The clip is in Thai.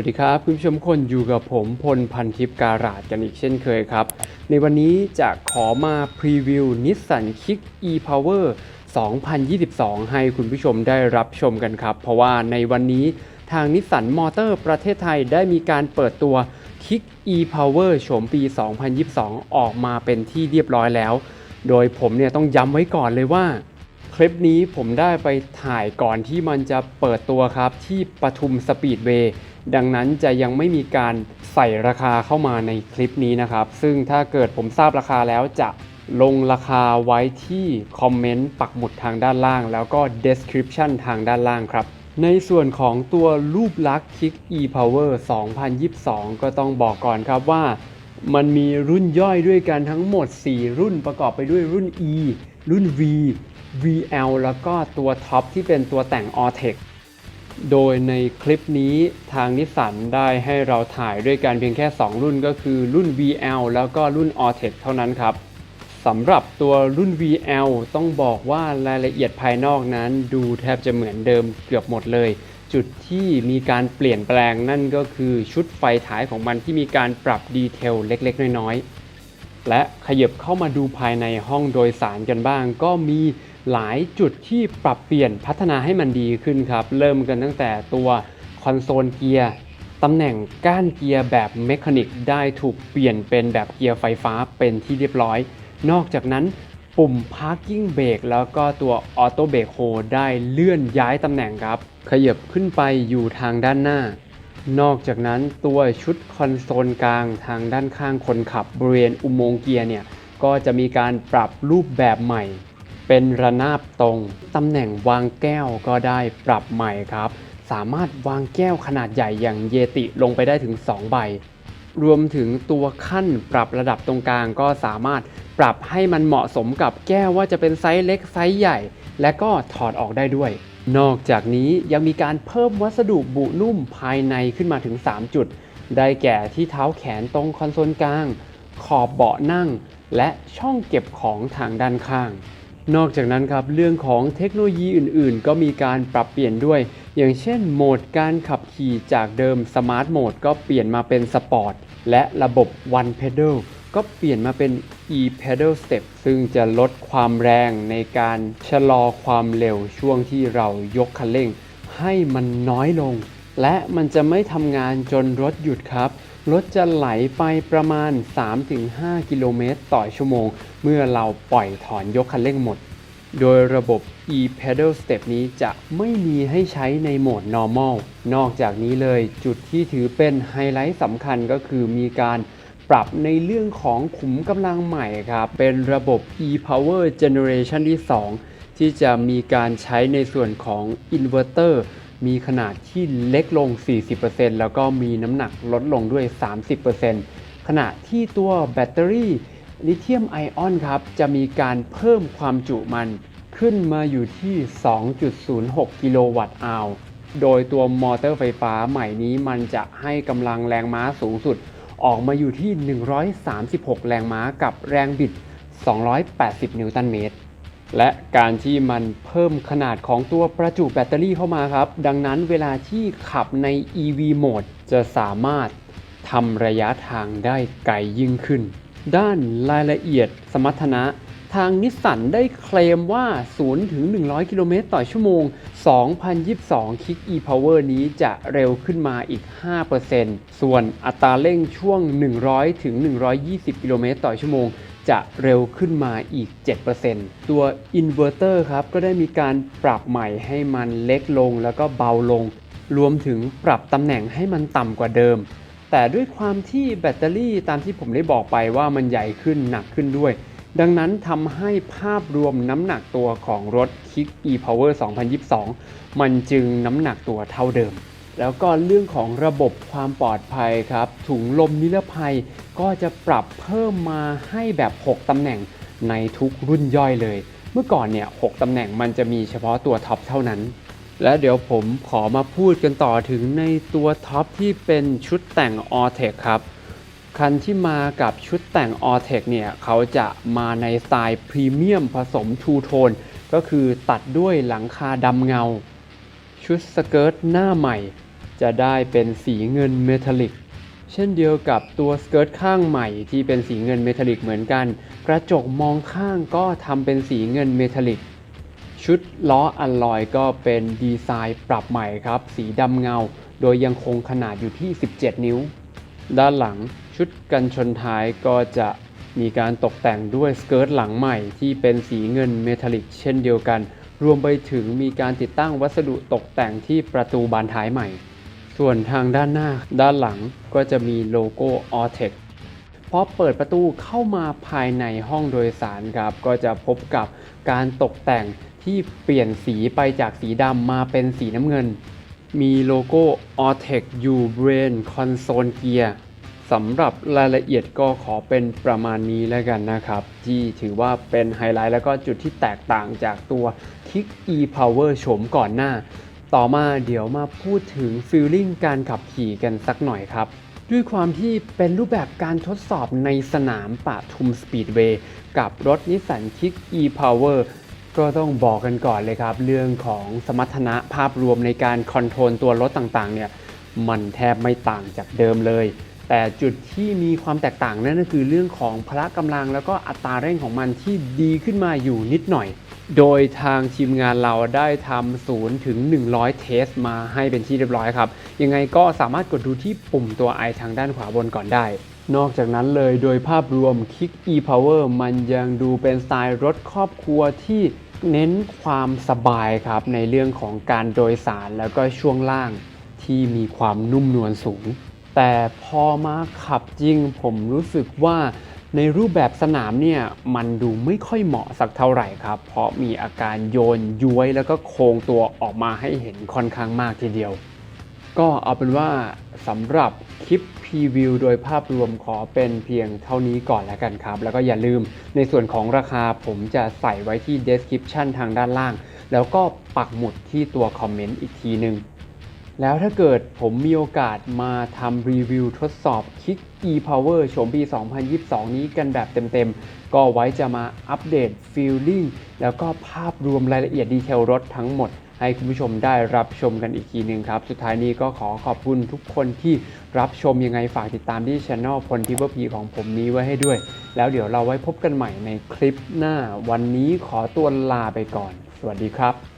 วัสดีครับ คุณผู้ชมคนอยู่กับผมพลพันทิพย์การาดกันอีกเช่นเคยครับ ในวันนี้จะขอมาพรีวิวนิสสันคิก e-power 2022 ให้คุณผู้ชมได้รับชมกันครับ เพราะว่าในวันนี้ทางนิสสันมอเตอร์ประเทศไทยได้มีการเปิดตัว Kick e-power โฉมปี 2022 ออกมาเป็นที่เรียบร้อยแล้ว โดยผมเนี่ยต้องย้ำไว้ก่อนเลยว่าคลิปนี้ผมได้ไปถ่ายก่อนที่มันจะเปิดตัวครับที่ปทุมสปีดเวย์ ดังนั้นจะยังไม่มีการใส่ราคาเข้ามาในคลิปนี้นะครับ ซึ่งถ้าเกิดผมทราบราคาแล้วจะลงราคาไว้ที่คอมเมนต์ปักหมุดทางด้านล่าง แล้วก็ description ทางด้านล่างครับ ในส่วนของตัวรูปลักษณ์ Kick e-power 2022 ก็ต้องบอกก่อนครับว่า มันมีรุ่นย่อยด้วยกันทั้งหมด 4 รุ่นประกอบไปด้วยรุ่น E รุ่น V VL แล้วก็ตัวท็อปที่เป็นตัวแต่ง a l t e c โดยในคลิปนี้ทางนิสสันได้ให้เราถ่ายด้วยกันเพียงแค่ 2 รุ่นก็คือรุ่น VL แล้วก็รุ่น a l t e c เท่านั้นครับสำหรับตัวรุ่น VL ต้องบอกว่ารายละเอียดภายนอกนั้น ดูแทบจะเหมือนเดิมเกือบหมดเลย จุดที่มีการเปลี่ยนแปลงนั่นก็คือชุดไฟท้ายของมันที่มีการปรับดีเทลเล็กๆ น้อยๆ และขยับเข้ามาดูภายในห้องโดยสารกันบ้าง ก็มี หลายจุดที่ปรับเปลี่ยนพัฒนาให้มันดีขึ้นครับ เริ่มกันตั้งแต่ตัวคอนโซลเกียร์ตำแหน่งก้านเกียร์แบบเมคานิกได้ถูกเปลี่ยนเป็นแบบเกียร์ไฟฟ้าเป็นที่เรียบร้อย นอกจากนั้นปุ่ม Parking Brake แล้วก็ตัว Auto Brake Hold ได้เลื่อนย้ายตำแหน่งครับ ขยับขึ้นไปอยู่ทางด้านหน้า นอกจากนั้นตัวชุดคอนโซลกลางทางด้านข้างคนขับบริเวณอุโมงค์เกียร์เนี่ย ก็จะมีการปรับรูปแบบใหม่ เป็นระนาบตรง ตำแหน่งวางแก้วก็ได้ปรับใหม่ครับ สามารถวางแก้วขนาดใหญ่อย่างเยติลงไปได้ถึง 2 ใบ รวมถึงตัวขั้นปรับระดับตรงกลางก็สามารถปรับให้มันเหมาะสมกับแก้วว่าจะเป็นไซส์เล็กไซส์ใหญ่ และก็ถอดออกได้ด้วย นอกจากนี้ยังมีการเพิ่มวัสดุบุนุ่มภายในขึ้นมาถึง 3 จุด ได้แก่ที่เท้าแขนตรงคอนโซลกลาง ขอบเบาะนั่ง และช่องเก็บของทางด้านข้าง นอกจากนั้นครับเรื่องของเทคโนโลยีอื่นๆ ก็มีการปรับเปลี่ยนด้วย อย่างเช่น โหมดการขับขี่จากเดิมสมาร์ทโหมดก็เปลี่ยนมาเป็นสปอร์ตและระบบ One Pedal ก็เปลี่ยนมาเป็น e pedal step ซึ่งจะลดความแรงในการชะลอความเร็วช่วงที่เรายกคันเร่ง ให้มันน้อยลง และมันจะไม่ทำงานจนรถหยุดครับ รถจะไหลไปประมาณ 3-5 กิโลเมตรต่อชั่วโมง เมื่อเราปล่อยถอนยกคันเร่งหมด โดยระบบ e pedal step นี้จะไม่มีให้ใช้ในโหมด normal นอกจากนี้เลยจุดที่ถือเป็นไฮไลท์สำคัญก็คือมีการปรับในเรื่องของขุมกำลังใหม่ครับ เป็นระบบ e power generation ที่ 2 ที่จะมีการใช้ในส่วนของอิ มีขนาดที่เล็กลง 40%แล้วก็มีน้ำหนักลดลงด้วย 30%ขณะที่ตัวแบตเตอรี่ลิเธียมไอออนครับ จะมีการเพิ่มความจุมันขึ้นมาอยู่ที่ 2.06 กิโลวัตต์อาว โดยตัวมอเตอร์ไฟฟ้าใหม่นี้มันจะให้กำลังแรงม้าสูงสุด ออกมาอยู่ที่ 136 แรงม้ากับแรงบิด 280 นิวตันเมตร และการที่มันเพิ่มขนาดของตัวประจุแบตเตอรี่เข้ามาครับ ดังนั้นเวลาที่ขับใน EV โหมดจะสามารถทำระยะทางได้ไกลยิ่งขึ้น ด้านรายละเอียดสมรรถนะทางนิสสันได้เคลมว่า 0 ถึง 100 กิโลเมตรต่อชั่วโมง 2022 Kick e-Power นี้จะเร็วขึ้นมาอีก 5%ส่วนอัตราเร่งช่วง 100 ถึง 120 กิโลเมตรต่อชั่วโมง จะเร็วขึ้นมาอีก 7%ตัวอินเวอร์เตอร์ครับก็ได้มีการปรับใหม่ให้มันเล็กลงแล้วก็เบาลง รวมถึงปรับตำแหน่งให้มันต่ำกว่าเดิม แต่ด้วยความที่แบตเตอรี่ตามที่ผมได้บอกไปว่ามันใหญ่ขึ้นหนักขึ้นด้วย ดังนั้นทำให้ภาพรวมน้ำหนักตัวของรถ Kick e-Power 2022 มันจึงน้ำหนักตัวเท่าเดิม แล้วก็เรื่องของระบบความปลอดภัยครับ ถุงลมนิรภัยก็จะปรับเพิ่มมาให้แบบ 6 ตำแหน่งในทุกรุ่นย่อยเลย เมื่อก่อนเนี่ย 6 ตำแหน่งมันจะมีเฉพาะตัวท็อปเท่านั้น และเดี๋ยวผมขอมาพูดกันต่อถึงในตัวท็อปที่เป็นชุดแต่ง a l t e c ครับ คันที่มากับชุดแต่ง a l t e c เนี่ย เขาจะมาในสไตล์พรีเมียมผสมทูโทนก็คือตัดด้วยหลังคาดำเงา ชุดสเกิร์ตหน้าใหม่ จะได้เป็นสีเงินเมทัลลิกเช่นเดียวกับตัวสเกิร์ตข้างใหม่ที่เป็นสีเงินเมทัลลิกเหมือนกัน กระจกมองข้างก็ทำเป็นสีเงินเมทัลลิก ชุดล้ออัลลอยก็เป็นดีไซน์ปรับใหม่ครับ สีดำเงา โดยยังคงขนาดอยู่ที่ 17 นิ้ว ด้านหลังชุดกันชนท้ายก็จะมีการตกแต่งด้วยสเกิร์ตหลังใหม่ที่เป็นสีเงินเมทัลลิก เช่นเดียวกัน รวมไปถึงมีการติดตั้งวัสดุตกแต่งที่ประตูบานท้ายใหม่ ส่วนทางด้านหน้าด้านหลังก็จะมีโลโก้ a l t e c พอเปิดประตูเข้ามาภายในห้องโดยสารครับ ก็จะพบกับการตกแต่งที่เปลี่ยนสีไปจากสีดำมาเป็นสีน้ำเงิน มีโลโก้ a l t e c U Brain Console Gear สำหรับรายละเอียดก็ขอเป็นประมาณนี้แล้วกันนะครับ ที่ถือว่าเป็นไฮไลท์แล้วก็จุดที่แตกต่างจากตัว Kick e-Power โฉมก่อนหน้า ต่อมาเดี๋ยวมาพูดถึงฟีลลิ่งการขับขี่กันสักหน่อยครับ ด้วยความที่เป็นรูปแบบการทดสอบในสนามปะทุมสปีดเวย์กับรถนิสสันคิก e-Power ก็ต้องบอกกันก่อนเลยครับ เรื่องของสมรรถนะภาพรวมในการคอนโทรลตัวรถต่างๆเนี่ยมันแทบไม่ต่างจากเดิมเลย แต่จุดที่มีความแตกต่างนั่นก็คือเรื่องของพละกำลังแล้วก็อัตราเร่งของมันที่ดีขึ้นมาอยู่นิดหน่อย โดยทางทีมงานเราได้ทำ0ถึง 100 เทสมาให้เป็นที่เรียบร้อยครับ ยังไงก็สามารถกดดูที่ปุ่มตัว i ทางด้านขวาบนก่อนได้ นอกจากนั้นเลยโดยภาพรวม Kick e-Power มันยังดูเป็นสไตล์รถครอบครัวที่เน้นความสบายครับในเรื่องของการโดยสารแล้วก็ช่วงล่างที่มีความนุ่มนวลสูง แต่พอมาขับจริง ผมรู้สึกว่าในรูปแบบสนามเนี่ยมันดูไม่ค่อยเหมาะสักเท่าไหร่ครับ เพราะมีอาการโยนย้วยแล้วก็โค้งตัวออกมาให้เห็นค่อนข้างมากทีเดียว ก็เอาเป็นว่าสำหรับคลิปพรีวิวโดยภาพรวมขอเป็นเพียงเท่านี้ก่อนแล้วกันครับ แล้วก็อย่าลืมในส่วนของราคาผมจะใส่ไว้ที่ description ทางด้านล่าง แล้วก็ปักหมุดที่ตัวคอมเมนต์อีกทีหนึ่ง แล้วถ้าเกิดผมมีโอกาสมาทำรีวิวทดสอบ Kick e-Power โฉมปี 2022 นี้กันแบบเต็มๆ ก็ไว้จะมาอัปเดตฟีลลิ่งแล้วก็ภาพรวมรายละเอียดดีเทลรถทั้งหมด ให้คุณผู้ชมได้รับชมกันอีกทีหนึ่งครับ สุดท้ายนี้ก็ขอขอบคุณทุกคนที่รับชมยังไงฝากติดตามที่ช anel พลทิเบอร์พีของผมนี้ไว้ให้ด้วย แล้วเดี๋ยวเราไว้พบกันใหม่ในคลิปหน้า วันนี้ขอตัวลาไปก่อน สวัสดีครับ